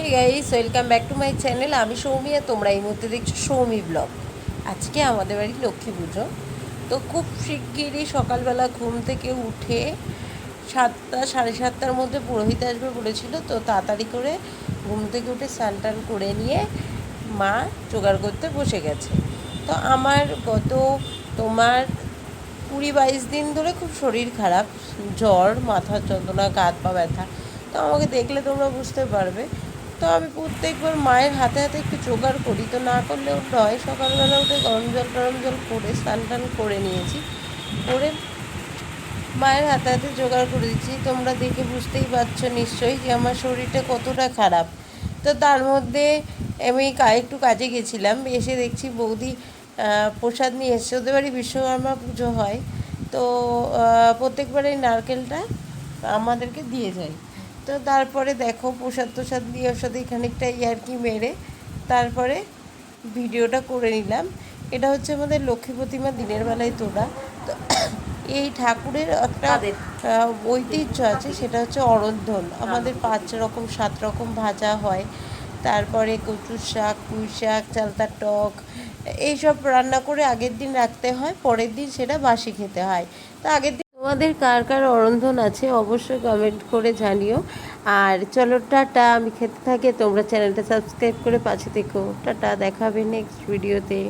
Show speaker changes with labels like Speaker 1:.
Speaker 1: এই guys welcome back to my channel আমি সৌমি আর তোমরা এই মুহূর্তে দেখছ সৌমি ব্লগ আজকে আমাদের বাড়ি লক্ষ্মী পুজো। তো খুব শিগগিরই সকালবেলা ঘুম থেকে উঠে সাতটা, সাড়ে সাতটার মধ্যে পুরোহিত আসবে বলেছিল। তো তাড়াতাড়ি করে ঘুম থেকে উঠে স্নান করে নিয়ে মা জোগাড় করতে বসে গেছে। তো আমার গত তোমার কুড়ি বাইশ দিন ধরে খুব শরীর খারাপ, জ্বর মাথার যন্ত্রণা গা পা ব্যথা। তো আমাকে দেখলে তোমরা বুঝতে পারবে। তো আমি প্রত্যেকবার মায়ের হাতে হাতে একটু জোগাড় করি। তো না করলেও নয়, সকালবেলা উঠে গরম জল টরম জল করে স্নান টান করে নিয়েছি। করে মায়ের হাতে হাতে জোগাড় করে দিচ্ছি। তোমরা দেখে বুঝতেই পারছ নিশ্চয়ই যে আমার শরীরটা কতটা খারাপ। তো তার মধ্যে আমি একটু কাজে গেছিলাম। এসে দেখছি বৌদি প্রসাদ নিয়ে এসছে। ওদের বাড়ি বিশ্বকর্মা পুজো হয়। তো প্রত্যেকবার এই নারকেলটা আমাদেরকে দিয়ে যায়। তো তারপরে দেখো প্রসাদ তোসাদ দিয়ে ওর সাথে খানিকটা ইয়ার্কি মেরে তারপরে ভিডিওটা করে নিলাম। এটা হচ্ছে আমাদের লক্ষ্মী প্রতিমা দিনের বেলায় তোলা। তো এই ঠাকুরের একটা ঐতিহ্য আছে সেটা হচ্ছে অরন্ধন। আমাদের পাঁচ রকম সাত রকম ভাজা হয়। তারপরে কচুর শাক পুঁই শাক চালতার টক এইসব রান্না করে আগের দিন রাখতে হয় পরের দিন সেটা বাসি খেতে হয়। তো আগের দিন তোমাদের কার কার অরন্ধন আছে অবশ্যই কমেন্ট করে জানিও। আর চলো টাটা, আমি খেতে থাকি, তোমরা চ্যানেলটা সাবস্ক্রাইব করে পাশে দেখো টাটা দেখাবে নেক্সট ভিডিওতে